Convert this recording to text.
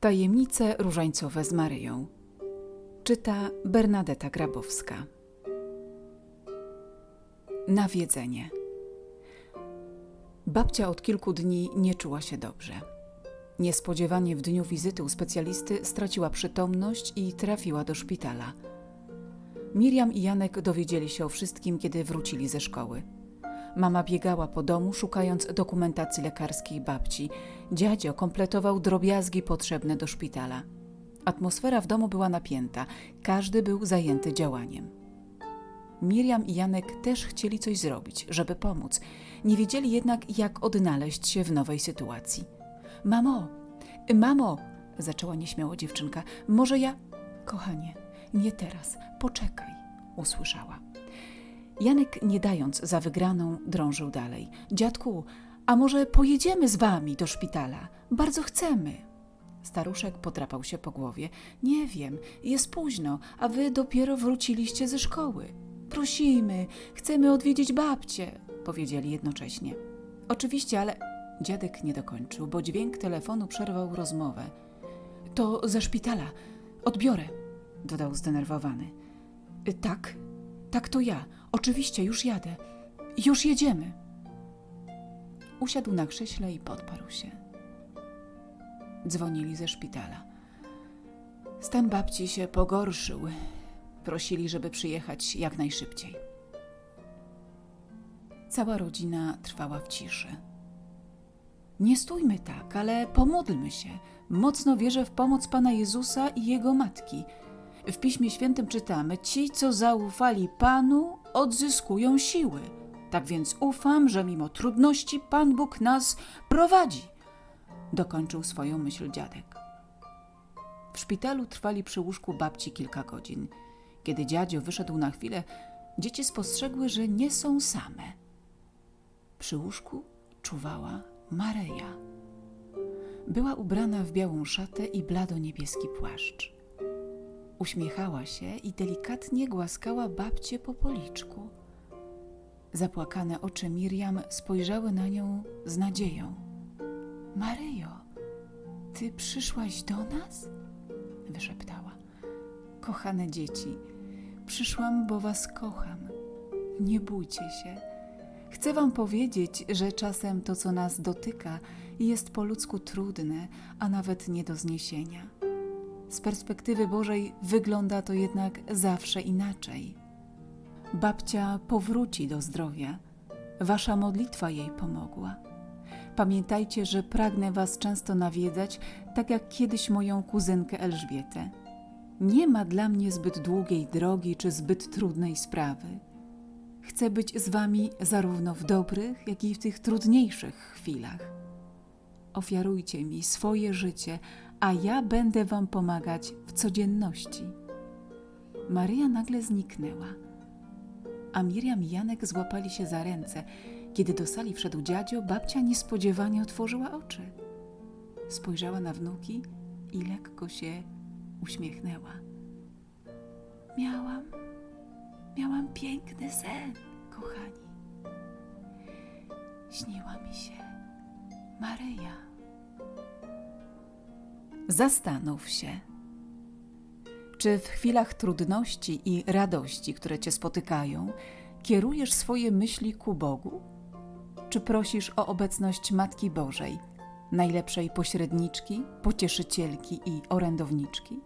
Tajemnice różańcowe z Maryją. Czyta Bernadeta Grabowska. Nawiedzenie. Babcia od kilku dni nie czuła się dobrze. Niespodziewanie w dniu wizyty u specjalisty straciła przytomność i trafiła do szpitala. Miriam i Janek dowiedzieli się o wszystkim, kiedy wrócili ze szkoły. Mama biegała po domu, szukając dokumentacji lekarskiej babci. Dziadzio kompletował drobiazgi potrzebne do szpitala. Atmosfera w domu była napięta, każdy był zajęty działaniem. Miriam i Janek też chcieli coś zrobić, żeby pomóc. Nie wiedzieli jednak, jak odnaleźć się w nowej sytuacji. Mamo, mamo, zaczęła nieśmiało dziewczynka, może ja. Kochanie, nie teraz, poczekaj, usłyszała. Janek, nie dając za wygraną, drążył dalej. Dziadku, a może pojedziemy z wami do szpitala? Bardzo chcemy. Staruszek podrapał się po głowie. Nie wiem, jest późno, a wy dopiero wróciliście ze szkoły. Prosimy, chcemy odwiedzić babcię, powiedzieli jednocześnie. Oczywiście, ale dziadek nie dokończył, bo dźwięk telefonu przerwał rozmowę. To ze szpitala. Odbiorę, dodał zdenerwowany. Tak, tak to ja. Oczywiście, już jadę. Już jedziemy. Usiadł na krześle i podparł się. Dzwonili ze szpitala. Stan babci się pogorszył. Prosili, żeby przyjechać jak najszybciej. Cała rodzina trwała w ciszy. Nie stójmy tak, ale pomódlmy się. Mocno wierzę w pomoc Pana Jezusa i Jego Matki. W Piśmie Świętym czytamy: Ci, co zaufali Panu, odzyskują siły. Tak więc ufam, że mimo trudności Pan Bóg nas prowadzi. Dokończył swoją myśl dziadek. W szpitalu trwali przy łóżku babci kilka godzin. Kiedy dziadzio wyszedł na chwilę, dzieci spostrzegły, że nie są same. Przy łóżku czuwała Maryja. Była ubrana w białą szatę i blado-niebieski płaszcz. Uśmiechała się i delikatnie głaskała babcię po policzku. Zapłakane oczy Miriam spojrzały na nią z nadzieją. Maryjo, ty przyszłaś do nas? wyszeptała. Kochane dzieci, przyszłam, bo was kocham. Nie bójcie się. Chcę wam powiedzieć, że czasem to, co nas dotyka, jest po ludzku trudne, a nawet nie do zniesienia. Z perspektywy Bożej wygląda to jednak zawsze inaczej. Babcia powróci do zdrowia. Wasza modlitwa jej pomogła. Pamiętajcie, że pragnę Was często nawiedzać, tak jak kiedyś moją kuzynkę Elżbietę. Nie ma dla mnie zbyt długiej drogi czy zbyt trudnej sprawy. Chcę być z Wami zarówno w dobrych, jak i w tych trudniejszych chwilach. Ofiarujcie mi swoje życie, a ja będę Wam pomagać w codzienności. Maryja nagle zniknęła, a Miriam i Janek złapali się za ręce. Kiedy do sali wszedł dziadzio, babcia niespodziewanie otworzyła oczy. Spojrzała na wnuki i lekko się uśmiechnęła. Miałam, miałam piękny sen, kochani. Śniła mi się Maryja. Zastanów się. Czy w chwilach trudności i radości, które cię spotykają, kierujesz swoje myśli ku Bogu? Czy prosisz o obecność Matki Bożej, najlepszej pośredniczki, pocieszycielki i orędowniczki?